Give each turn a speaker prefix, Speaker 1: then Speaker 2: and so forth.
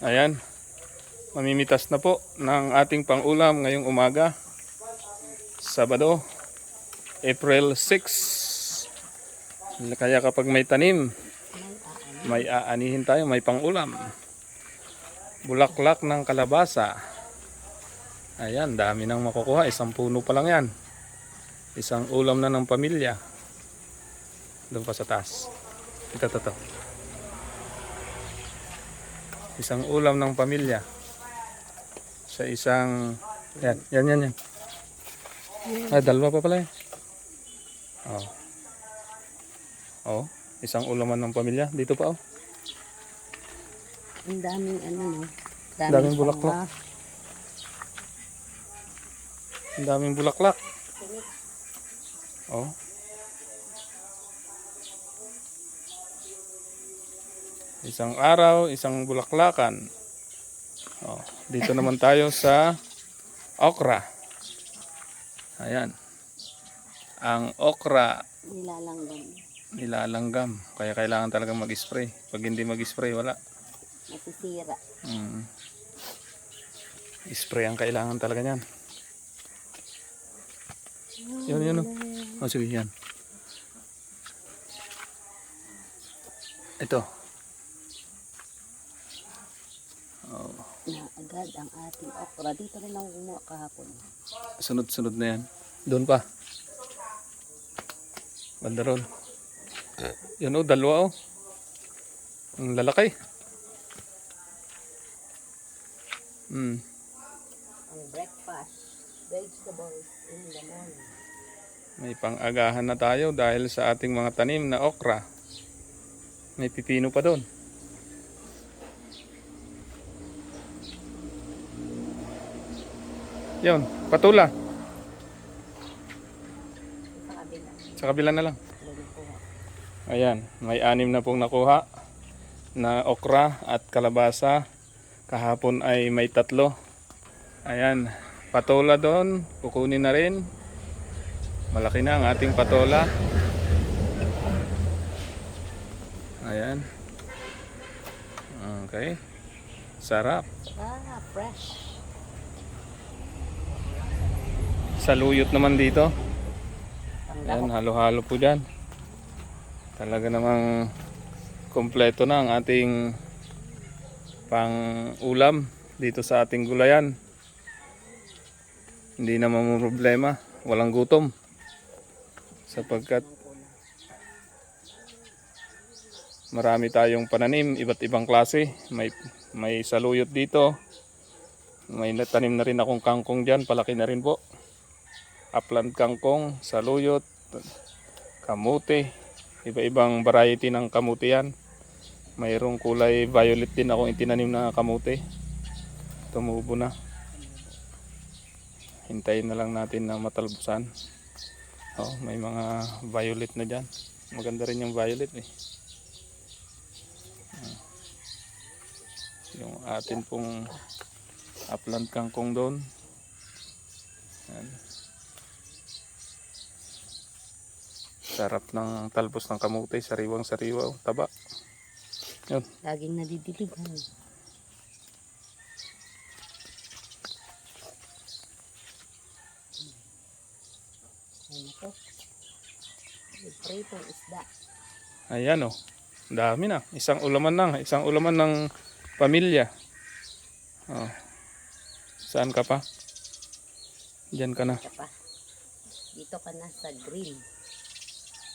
Speaker 1: Ayan. Mamimitas na po ng ating pangulam ngayong umaga. Sabado, April 6. Kaya kapag may tanim, may aanihin tayo, may pangulam. Bulaklak ng kalabasa. Ayan, dami nang makukuha. Isang puno pa lang yan. Isang ulam na ng pamilya. Doon pa sa taas. Ito, ito, ito. Isang ulam ng pamilya. Sa isang... Yan, yan, yan, yan. Ay, dalawa pa pala eh. Oh. Oh, isang ulaman ng pamilya. Dito pa oh.
Speaker 2: Ang daming ano no.
Speaker 1: Daming bulaklak.
Speaker 2: panga.
Speaker 1: Ang daming bulaklak. Oh. Isang araw, isang bulaklakan. Oh, dito naman tayo sa okra. Ayan. Ang okra
Speaker 2: Nilalanggam.
Speaker 1: nilalanggam. Kaya kailangan talaga mag-spray. Pag hindi mag-spray, wala.
Speaker 2: Nasisira.
Speaker 1: Mm. Spray ang kailangan talaga niyan. Yun, yun. Oh, sige, yan. Ito. Oh,
Speaker 2: Na agad ang ating okra. Dito rin ako kumuha kahapon.
Speaker 1: sunod-sunod na yan. Doon pa. Banda ron. Yan oh, dalawa oh. Ang lalaki. Hmm.
Speaker 2: Ang breakfast. Vegetables in the morning.
Speaker 1: May pang-agahan na tayo dahil sa ating mga tanim na okra. May pipino pa doon. Yun, patula.
Speaker 2: Sa kabila.
Speaker 1: Sa kabila na lang. Ayan, may anim na pong nakuha na okra at kalabasa. Kahapon ay may tatlo. Ayan, patola doon. Kukunin na rin. Malaki na ang ating patola. Ayan. Okay. Sarap.
Speaker 2: Ah, fresh.
Speaker 1: Saluyot naman dito. Ayan, halo-halo po dyan. Talaga namang kompleto na ang ating pang ulam dito sa ating gulayan. Hindi naman problema, walang gutom. Sapagkat marami tayong pananim, iba't ibang klase. May, may saluyot dito. May natanim na rin akong kangkong dyan, palaki na rin po upland kangkong, saluyot, kamote, iba-ibang variety ng kamote yan. Mayroong kulay violet din akong itinanim na kamote. Tumubo na. Hintayin na lang natin na matalbusan. Oh, may mga violet na dyan. Maganda rin yung violet eh. Yung atin pong upland kangkong doon. Yan. Sarap ng talbos ng kamote, sariwang sariwa, oh, taba. Yun.
Speaker 2: Laging nadidiligan. Ano to? Isda.
Speaker 1: Ayan oh. Dami na. Isang ulaman lang. Isang ulaman ng pamilya. Oh. Saan ka pa? Diyan ka na.
Speaker 2: Dito ka na sa grill.